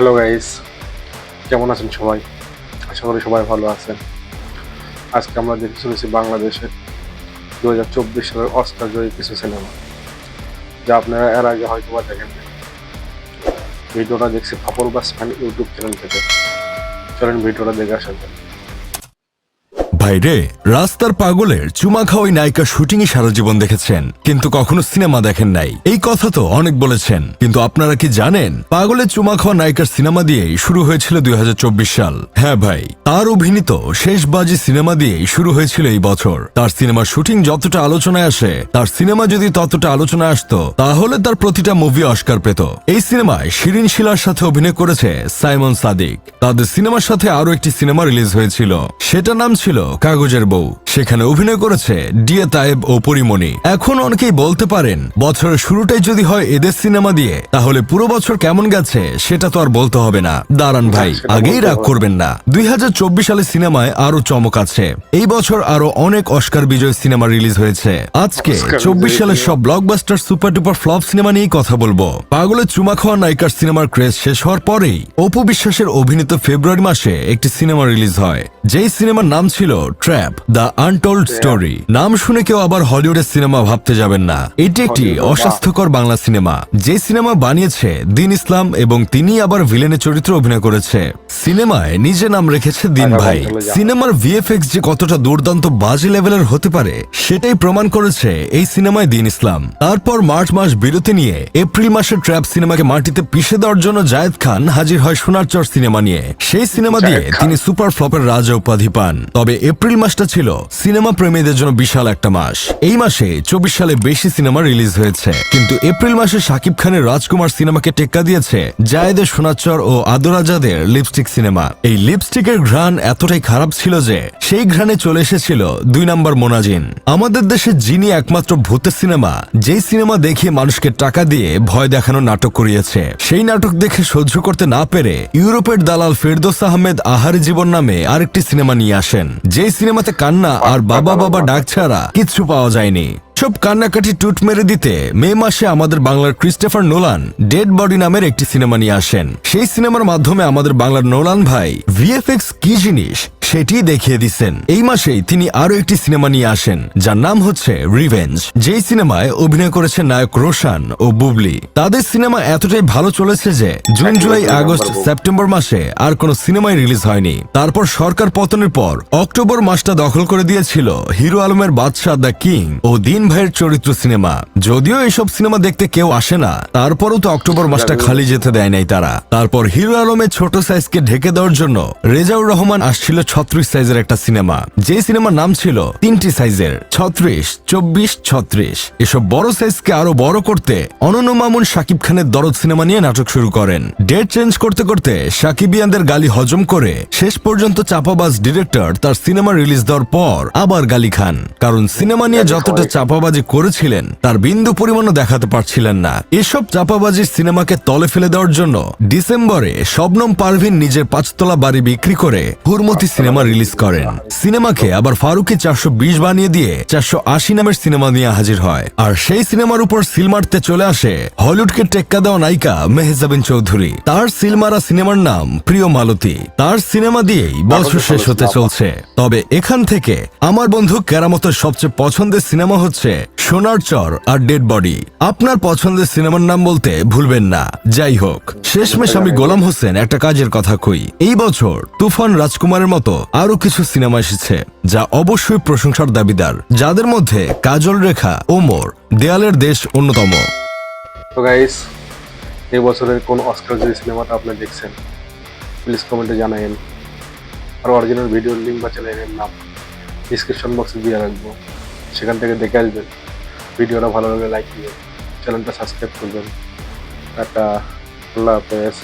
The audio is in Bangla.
হ্যালো গাইস কেমন আছেন সবাই? আশা করি সবাই ভালো আছেন। আজকে আমরা দেখতে চলেছি বাংলাদেশের দু হাজার চব্বিশ সালের অস্কার জয়ী কিছু সিনেমা যা আপনারা এর আগে হয়তো বা দেখেন ভিডিওটা দেখছি ফাপর বাস ফ্যান ইউটিউব চ্যানেল থেকে। চলেন ভিডিওটা দেখে আসা যাক। ভাইরে, রাস্তার পাগলের চুমা খাওয়াই নায়িকা শুটিংই সারা জীবন দেখেছেন, কিন্তু কখনো সিনেমা দেখেন নাই। এই কথা তো অনেক বলেছেন, কিন্তু আপনারা কি জানেন, পাগলের চুমা খাওয়া নায়িকার সিনেমা দিয়েই শুরু হয়েছিল দুই হাজার চব্বিশ সাল। হ্যাঁ ভাই, তার অভিনীত শেষ বাজি সিনেমা দিয়েই শুরু হয়েছিল এই বছর। তার সিনেমার শুটিং যতটা আলোচনায় আসে, তার সিনেমা যদি ততটা আলোচনায় আসতো, তাহলে তার প্রতিটা মুভি অস্কার পেত। এই সিনেমায় শিরিন শিলার সাথে অভিনয় করেছে সাইমন সাদিক। তাদের সিনেমার সাথে আরও একটি সিনেমা রিলিজ হয়েছিল। সেটার নাম ছিল কাগজের বউ। সেখানে অভিনয় করেছে ডিএ তায়েব ও পরিমণি। এখন অনেকেই বলতে পারেন বছরের শুরুটাই যদি হয় এদের সিনেমা দিয়ে তাহলে পুরো বছর কেমন গেছে সেটা তো আর বলতে হবে না। দাঁড়ান ভাই আগেই রাগ করবেন না। দুই হাজার চব্বিশ সালে সিনেমায় আরও চমক আছে। এই বছর আরও অনেক অস্কার বিজয় সিনেমা রিলিজ হয়েছে। আজকে চব্বিশ সালের। সব blockbuster super duper flop cinema নিয়েই কথা বলব। পাগলের চুমা খাওয়া নায়িকার সিনেমার ক্রেজ শেষ হওয়ার পরেই অপু বিশ্বাসের অভিনীত ফেব্রুয়ারি মাসে একটি সিনেমা রিলিজ হয় যেই সিনেমার নাম ছিল ট্র্যাপ দ্য আনটোল্ড স্টোরি নাম শুনে কেউ আবার হলিউডের সিনেমা ভাবতে যাবেন না। এটি একটি অস্বাস্থ্যকর বাংলা সিনেমা। যে সিনেমা বানিয়েছে দিন ইসলাম এবং তিনি আবার ভিলেনের চরিত্রে অভিনয় করেছে। সিনেমায় নিজে নাম রেখেছে দিন ভাই। হলে যা। সিনেমার ভিএফএক্স যে কতটা দুর্দান্ত বাজে লেভেলের হতে পারে সেটাই প্রমাণ করেছে এই সিনেমায় দিন ইসলাম। তারপর মার্চ মাস বিরতি নিয়ে এপ্রিল মাসে ট্র্যাপ সিনেমাকে মাটিতে পিষে দেওয়ার জন্য জায়েদ খান হাজির হয় সোনারচর সিনেমা নিয়ে। সেই সিনেমা দিয়ে তিনি সুপার ফ্লপের রাজা উপাধি পান। তবে এপ্রিল মাসটা ছিল সিনেমা প্রেমীদের জন্য বিশাল একটা মাস। এই মাসে চব্বিশ সালে বেশি সিনেমা রিলিজ হয়েছে। কিন্তু এপ্রিল মাসে শাকিব খানের রাজকুমার সিনেমাকে টেক্কা দিয়েছে জায়েদের সোনাচর ও আদরাজাদের লিপস্টিক সিনেমা। এই লিপস্টিকের ঘ্রাণ এতটাই খারাপ ছিল যে সেই ঘ্রাণে চলে এসেছিল দুই নাম্বার মোনাজিন। আমাদের দেশে যিনি একমাত্র ভূতের সিনেমা, যেই সিনেমা দেখে মানুষকে টাকা দিয়ে ভয় দেখানো নাটক করিয়েছে। সেই নাটক দেখে সহ্য করতে না পেরে ইউরোপের দালাল ফেরদোস আহমেদ আহারি জীবন নামে আরেকটি সিনেমা নিয়ে আসেন। যেই সিনেমাতে কান্না আর বাবা বাবা ডাক ছাড়া কিচ্ছু পাওয়া যায়নি। সব কান্নাকাটি টুট মেরে দিতে মে মাসে আমাদের বাংলার ক্রিস্টোফার নোলান ডেড বডি নামের একটি সিনেমা নিয়ে আসেন। সেই সিনেমার মাধ্যমে আমাদের বাংলার নোলান ভাই ভিএফএক্স কি জিনিস? সেটি দেখিয়ে দিচ্ছেন। এই মাসেই তিনি আরও একটি সিনেমা নিয়ে আসেন, যার নাম হচ্ছে রিভেঞ্জ যেই সিনেমায় অভিনয় করেছে নায়ক রোশান ও বুবলি। তাদের সিনেমা এতটাই ভালো চলেছে যে জুন, জুলাই, আগস্ট, সেপ্টেম্বর মাসে আর কোনো সিনেমাই রিলিজ হয়নি। তারপর সরকার পতনের পর অক্টোবর মাসটা দখল করে দিয়েছিল হিরো আলমের বাদশাহ দ্য কিং ও দিন ভাইয়ের চরিত্র সিনেমা। যদিও এসব সিনেমা দেখতে কেউ আসে না, তারপরও তো অক্টোবর মাসটা খালি যেতে দেয় নাই তারা। তারপর হিরো আলমের ছোট সাইজকে ঢেকে দেওয়ার জন্য রেজাউর রহমান আসছিল ছত্রিশ সাইজের একটা সিনেমা। যে সিনেমার নাম ছিল তিনটি সাইজের, ছত্রিশ, চব্বিশ, ছত্রিশ। এসব বড় সাইজকে আরও বড় করতে অনন্য মামুন শাকিব খানের দরদ সিনেমা নিয়ে নাটক শুরু করেন। ডেট চেঞ্জ করতে করতে সাকিবিয়ানদের গালি হজম করে শেষ পর্যন্ত চাপাবাজ ডিরেক্টর তার সিনেমা রিলিজ দেওয়ার পর আবার গালি খান। কারণ সিনেমা নিয়ে যতটা চাপাবাজি করেছিলেন, তার বিন্দু পরিমাণও দেখাতে পারছিলেন না। এসব চাপাবাজির সিনেমাকে তলে ফেলে দেওয়ার জন্য ডিসেম্বরে শবনম পারভিন নিজের পাঁচতলা বাড়ি বিক্রি করে হুরমতি সিনেমা রিলিজ করেন। সিনেমাকে আবার ফারুকি চারশো বিশ বানিয়ে দিয়ে চারশো আশি নামের সিনেমা নিয়ে হাজির হয়। আর সেই সিনেমার উপর সিল মারতে চলে আসে হলিউডকে টেক্কা দেওয়া নায়িকা মেহজাবিন চৌধুরী। তার সিলমারা সিনেমার নাম প্রিয় মালতী। তার সিনেমা দিয়েই বছর শেষ হতে চলছে। তবে এখান থেকে আমার বন্ধু কেরামতের সবচেয়ে পছন্দের সিনেমা হচ্ছে সোনার চর আর ডেড বডি। আপনার পছন্দের সিনেমার নাম বলতে ভুলবেন না। যাই হোক শেষমেশ আমি গোলাম হোসেন একটা কাজের কথা কই। এই বছর তুফান রাজকুমারের মতো আরও কিছু সিনেমা এসেছে যা অবশ্যই প্রশংসার দাবিদার, যাদের মধ্যে কাজল রেখা, ওমর, দেয়ালের দেশ অন্যতম। এই বছরের কোন অস্কার জয়ী সিনেমাটা আপনি দেখছেন? প্লিজ কমেন্টে জানাইন আর অরিজিনাল ভিডিওর লিঙ্ক বা চ্যানেলের নাম ডিসক্রিপশন বক্সে দিয়ে রাখব। সেখান থেকে দেখে আসবেন। ভিডিওটা ভালো লাগলে লাইক দিবেন চ্যানেলটা সাবস্ক্রাইব করবেন। একটা আল্লাহ হাফেজ।